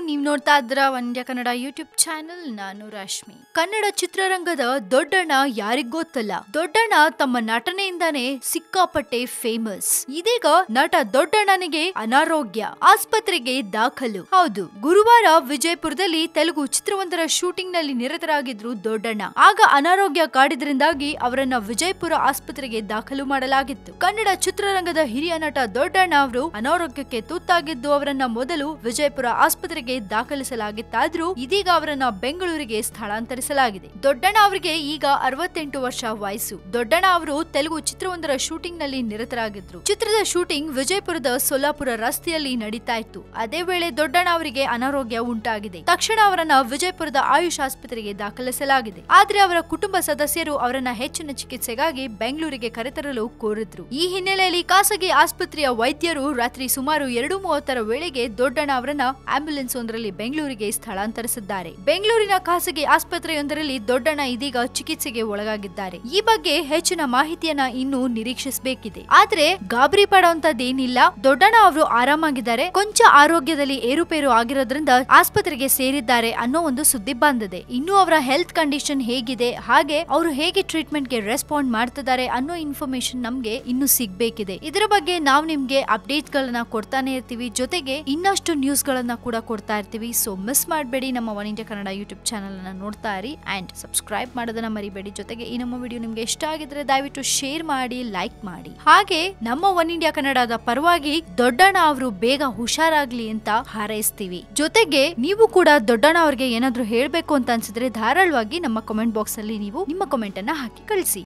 ನೋಡ್ತಾ ಇದ್ರ ವಂದ್ಯ Kannada YouTube channel, ನಾನು ರಶ್ಮಿ. ಕನ್ನಡ ಚಿತ್ರರಂಗದ ದೊಡ್ಡಣ್ಣ ಯಾರಿಗೂ ಗೊತ್ತಲ್ಲ? ದೊಡ್ಡಣ್ಣ ತಮ್ಮ ನಟನೆಯಿಂದಾನೇ ಸಿಕ್ಕಾಪಟ್ಟೆ ಫೇಮಸ್ ಇದೀಗ ನಟ ದೊಡ್ಡಣ್ಣನಿಗೆ ಅನಾರೋಗ್ಯ, ಆಸ್ಪತ್ರೆಗೆ ದಾಖಲು. ಹೌದು, ಗುರುವಾರ ವಿಜಯಪುರದಲ್ಲಿ ತೆಲುಗು ಚಿತ್ರವೊಂದರ ಶೂಟಿಂಗ್ನಲ್ಲಿ ನಿರತರಾಗಿದ್ರು ದೊಡ್ಡಣ್ಣ. ಆಗ ಅನಾರೋಗ್ಯ ಕಾಡಿದ್ರಿಂದಾಗಿ ಅವರನ್ನ ವಿಜಯಪುರ ಆಸ್ಪತ್ರೆಗೆ ದಾಖಲು ಮಾಡಲಾಗಿತ್ತು. ಕನ್ನಡ ಚಿತ್ರರಂಗದ ಹಿರಿಯ ನಟ ದೊಡ್ಡಣ್ಣ ಅವರು ಅನಾರೋಗ್ಯಕ್ಕೆ ತುತ್ತಾಗಿದ್ದು ಅವರನ್ನ ಮೊದಲು ವಿಜಯಪುರ ಆಸ್ಪತ್ರೆಗೆ ದಾಖಲಿಸಲಾಗಿತ್ತಾದ್ರೂ ಇದೀಗ ಅವರನ್ನ ಬೆಂಗಳೂರಿಗೆ ಸ್ಥಳಾಂತರಿಸಲಾಗಿದೆ. ದೊಡ್ಡಣ್ಣ ಅವರಿಗೆ ಈಗ ಅರವತ್ತೆಂಟು ವರ್ಷ ವಯಸ್ಸು. ದೊಡ್ಡಣ್ಣ ಅವರು ತೆಲುಗು ಚಿತ್ರವೊಂದರ ಶೂಟಿಂಗ್ನಲ್ಲಿ ನಿರತರಾಗಿದ್ರು. ಚಿತ್ರದ ಶೂಟಿಂಗ್ ವಿಜಯಪುರದ ಸೊಲ್ಲಾಪುರ ರಸ್ತೆಯಲ್ಲಿ ನಡೀತಾ ಇತ್ತು. ಅದೇ ವೇಳೆ ದೊಡ್ಡಣ್ಣ ಅವರಿಗೆ ಅನಾರೋಗ್ಯ ಉಂಟಾಗಿದೆ. ತಕ್ಷಣ ಅವರನ್ನ ವಿಜಯಪುರದ ಆಯುಷ್ ಆಸ್ಪತ್ರೆಗೆ ದಾಖಲಿಸಲಾಗಿದೆ. ಆದ್ರೆ ಅವರ ಕುಟುಂಬ ಸದಸ್ಯರು ಅವರನ್ನ ಹೆಚ್ಚಿನ ಚಿಕಿತ್ಸೆಗಾಗಿ ಬೆಂಗಳೂರಿಗೆ ಕರೆತರಲು ಕೋರಿದ್ರು. ಈ ಹಿನ್ನೆಲೆಯಲ್ಲಿ ಖಾಸಗಿ ಆಸ್ಪತ್ರೆಯ ವೈದ್ಯರು ರಾತ್ರಿ ಸುಮಾರು ಎರಡು ಮೂವತ್ತರ ವೇಳೆಗೆ ದೊಡ್ಡಣ್ಣ ಅವರನ್ನ ಆಂಬ್ಯುಲೆನ್ಸ್ ಒಂದರಲ್ಲಿ ಬೆಂಗಳೂರಿಗೆ ಸ್ಥಳಾಂತರಿಸಿದ್ದಾರೆ. ಬೆಂಗಳೂರಿನ ಖಾಸಗಿ ಆಸ್ಪತ್ರೆಯೊಂದರಲ್ಲಿ ದೊಡ್ಡಣ್ಣ ಇದೀಗ ಚಿಕಿತ್ಸೆಗೆ ಒಳಗಾಗಿದ್ದಾರೆ. ಈ ಬಗ್ಗೆ ಹೆಚ್ಚಿನ ಮಾಹಿತಿಯನ್ನ ಇನ್ನೂ ನಿರೀಕ್ಷಿಸಬೇಕಿದೆ. ಆದ್ರೆ ಗಾಬರಿ ಪಡುವಂತದ್ದೇನಿಲ್ಲ ದೊಡ್ಡಣ್ಣ ಅವರು ಆರಾಮಾಗಿದ್ದಾರೆ. ಕೊಂಚ ಆರೋಗ್ಯದಲ್ಲಿ ಏರುಪೇರು ಆಗಿರೋದ್ರಿಂದ ಆಸ್ಪತ್ರೆಗೆ ಸೇರಿದ್ದಾರೆ ಅನ್ನೋ ಒಂದು ಸುದ್ದಿ ಬಂದಿದೆ. ಇನ್ನು ಅವರ ಹೆಲ್ತ್ ಕಂಡೀಷನ್ ಹೇಗಿದೆ, ಹಾಗೆ ಅವರು ಹೇಗೆ ಟ್ರೀಟ್ಮೆಂಟ್ಗೆ ರೆಸ್ಪಾಂಡ್ ಮಾಡ್ತಿದ್ದಾರೆ ಅನ್ನೋ ಇನ್ಫಾರ್ಮೇಶನ್ ನಮ್ಗೆ ಇನ್ನು ಸಿಗ್ಬೇಕಿದೆ. ಇದರ ಬಗ್ಗೆ ನಾವು ನಿಮ್ಗೆ ಅಪ್ಡೇಟ್ ಗಳನ್ನ ಕೊಡ್ತಾನೆ ಇರ್ತೀವಿ. ಜೊತೆಗೆ ಇನ್ನಷ್ಟು ನ್ಯೂಸ್ ಗಳನ್ನ ಕೂಡ ಕೊಡ್ತಾ ಇರ್ತೀವಿ. ಸೊ ಮಿಸ್ ಮಾಡಬೇಡಿ ನಮ್ಮ ಒನ್ ಇಂಡಿಯಾ ಕನ್ನಡ ಯೂಟ್ಯೂಬ್ ಚಾನಲನ್ನು ನೋಡ್ತಾ ಇರಿ ಆ್ಯಂಡ್ ಸಬ್ಸ್ಕ್ರೈಬ್ ಮಾಡೋದನ್ನ ಮರಿಬೇಡಿ. ಜೊತೆಗೆ ಈ ನಮ್ಮ ವಿಡಿಯೋ ನಿಮಗೆ ಇಷ್ಟ ಆಗಿದ್ರೆ ದಯವಿಟ್ಟು ಶೇರ್ ಮಾಡಿ ಲೈಕ್ ಮಾಡಿ. ಹಾಗೆ ನಮ್ಮ ಒನ್ ಇಂಡಿಯಾ ಕನ್ನಡದ ಪರವಾಗಿ ದೊಡ್ಡಣ್ಣ ಅವರು ಬೇಗ ಹುಷಾರಾಗ್ಲಿ ಅಂತ ಹಾರೈಸ್ತೀವಿ. ಜೊತೆಗೆ ನೀವು ಕೂಡ ದೊಡ್ಡಣ್ಣ ಅವ್ರಿಗೆ ಏನಾದ್ರೂ ಹೇಳ್ಬೇಕು ಅಂತ ಅನ್ಸಿದ್ರೆ ಧಾರಾಳವಾಗಿ ನಮ್ಮ ಕಮೆಂಟ್ ಬಾಕ್ಸ್ ಅಲ್ಲಿ ನೀವು ನಿಮ್ಮ ಕಮೆಂಟ್ ಅನ್ನ ಹಾಕಿ ಕಳಿಸಿ.